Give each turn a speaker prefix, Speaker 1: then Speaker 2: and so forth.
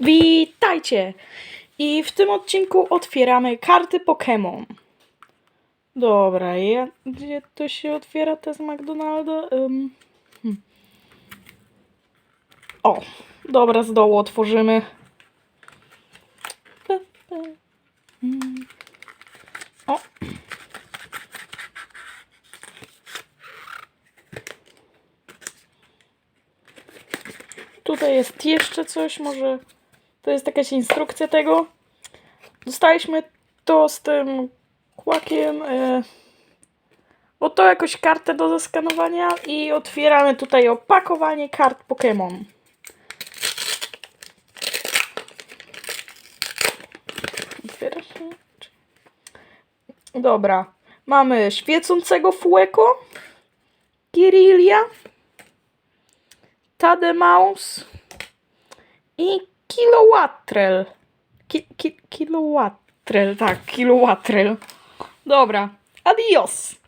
Speaker 1: Witajcie! I w tym odcinku otwieramy karty Pokémon. Dobra, ja, gdzie to się otwiera te z McDonalda? Hmm. O, dobra, z dołu otworzymy. Mm. O. Tutaj jest jeszcze coś, może to jest jakaś instrukcja tego. Dostaliśmy to z tym kłakiem. E, oto jakąś kartę do zeskanowania i otwieramy tutaj opakowanie kart Pokémon. Dobra. Mamy świecącego Fueko, Kirilia, Tademaus i Kilowattrel. Ki, ki, kilowattrel, tak, kilowattrel. Dobra, adios.